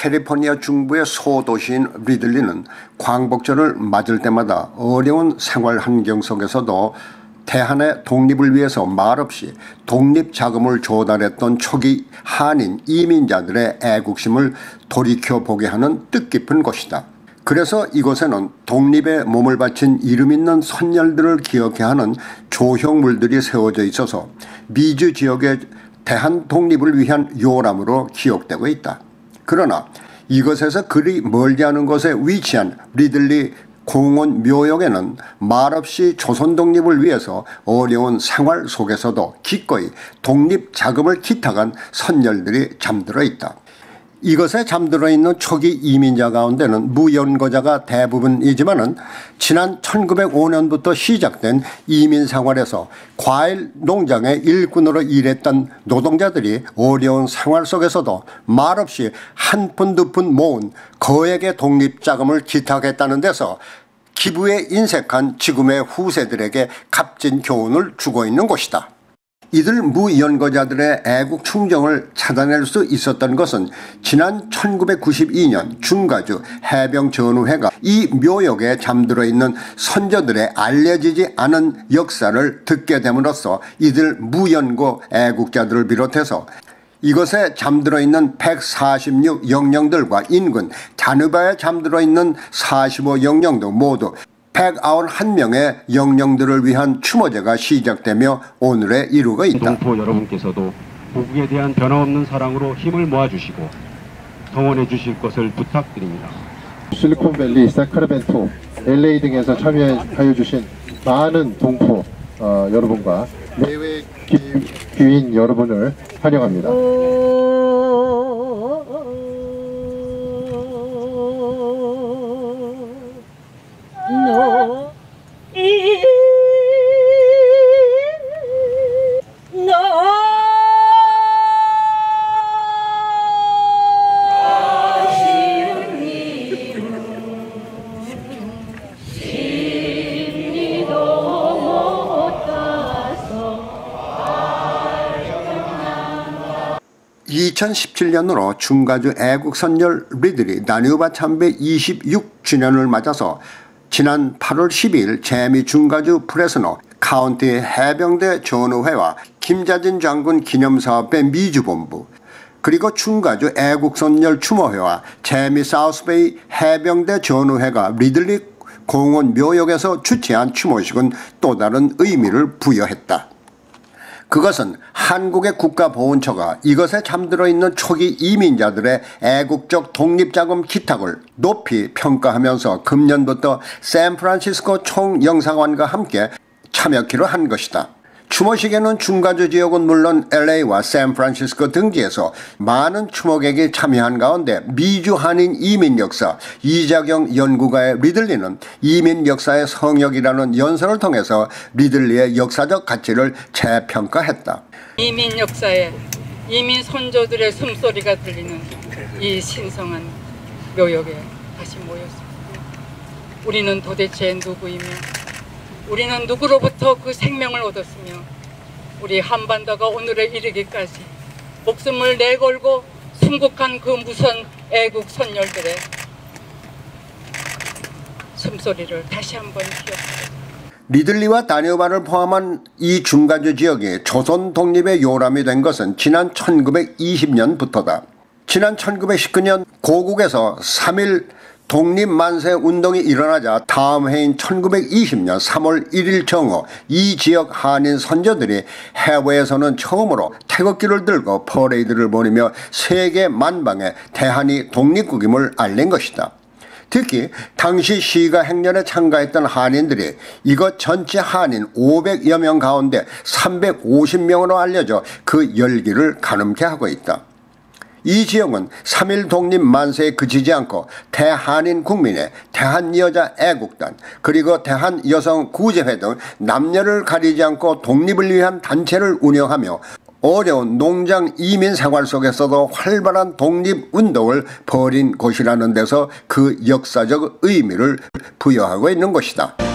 캘리포니아 중부의 소도시인 리들리는 광복절을 맞을 때마다 어려운 생활 환경 속에서도 대한의 독립을 위해서 말없이 독립 자금을 조달했던 초기 한인 이민자들의 애국심을 돌이켜보게 하는 뜻깊은 곳이다. 그래서 이곳에는 독립에 몸을 바친 이름 있는 선열들을 기억해 하는 조형물들이 세워져 있어서 미주 지역의 대한 독립을 위한 요람으로 기억되고 있다. 그러나 이것에서 그리 멀지 않은 곳에 위치한 리들리 공원 묘역에는 말없이 조선 독립을 위해서 어려운 생활 속에서도 기꺼이 독립 자금을 기탁한 선열들이 잠들어 있다. 이것에 잠들어 있는 초기 이민자 가운데는 무연고자가 대부분이지만은 지난 1905년부터 시작된 이민 생활에서 과일 농장의 일꾼으로 일했던 노동자들이 어려운 생활 속에서도 말없이 한 푼 두 푼 모은 거액의 독립 자금을 기탁했다는 데서 기부에 인색한 지금의 후세들에게 값진 교훈을 주고 있는 곳이다. 이들 무연거자들의 애국 충정을 찾아낼 수 있었던 것은 지난 1992년 중가주 해병 전우회가 이 묘역에 잠들어 있는 선조들의 알려지지 않은 역사를 듣게 됨으로써 이들 무연고 애국자들을 비롯해서 이것에 잠들어 있는 146 영령들과 인근 자누바에 잠들어 있는 45 영령도 모두 191명의 영령들을 위한 추모제가 시작되며 오늘에 이루고 있다. 동포 여러분께서도 고국에 대한 변함없는 사랑으로 힘을 모아주시고 성원해 주실 것을 부탁드립니다. 실리콘밸리, 사크라멘토, LA 등에서 참여하여 주신 많은 동포 어, 여러분과 내외 귀인 여러분을 환영합니다. 2017년으로 중가주 애국선열 리들이 나뉴바 참배 26주년을 맞아서 지난 8월 12일 재미 중가주 프레스노 카운티 해병대 전우회와 김자진 장군 기념사업회 미주본부 그리고 중가주 애국선열 추모회와 재미 사우스베이 해병대 전우회가 리들리 공원 묘역에서 주최한 추모식은 또 다른 의미를 부여했다. 그것은 한국의 국가보훈처가 이것에 잠들어 있는 초기 이민자들의 애국적 독립자금 기탁을 높이 평가하면서 금년부터 샌프란시스코 총영사관과 함께 참여키로 한 것이다. 추모식에는 중가주 지역은 물론 LA와 샌프란시스코 등지에서 많은 추모객이 참여한 가운데 미주 한인 이민 역사 이자경 연구가의 리들리는 이민 역사의 성역이라는 연설을 통해서 리들리의 역사적 가치를 재평가했다. 이민 역사에 이민 선조들의 숨소리가 들리는 이 신성한 묘역에 다시 모였습니다. 우리는 도대체 누구이며 우리는 누구로부터 그 생명을 얻었으며 우리 한반도가 오늘에 이르기까지 목숨을 내걸고 순국한 그 무선 애국 선열들의 숨소리를 다시 한번 기억합니다. 리들리와 다니오바를 포함한 이 중가주 지역이 조선 독립의 요람이 된 것은 지난 1920년부터다. 지난 1919년 고국에서 3일 독립만세 운동이 일어나자 다음 해인 1920년 3월 1일 정오 이 지역 한인 선조들이 해외에서는 처음으로 태극기를 들고 퍼레이드를 벌이며 세계 만방에 대한이 독립국임을 알린 것이다. 특히 당시 시가 행렬에 참가했던 한인들이 이것 전체 한인 500여 명 가운데 350명으로 알려져 그 열기를 가늠케 하고 있다. 이 지역은 3.1 독립 만세에 그치지 않고 대한인 국민의 대한여자 애국단 그리고 대한여성 구제회 등 남녀를 가리지 않고 독립을 위한 단체를 운영하며 어려운 농장 이민 생활 속에서도 활발한 독립운동을 벌인 곳이라는 데서 그 역사적 의미를 부여하고 있는 것이다.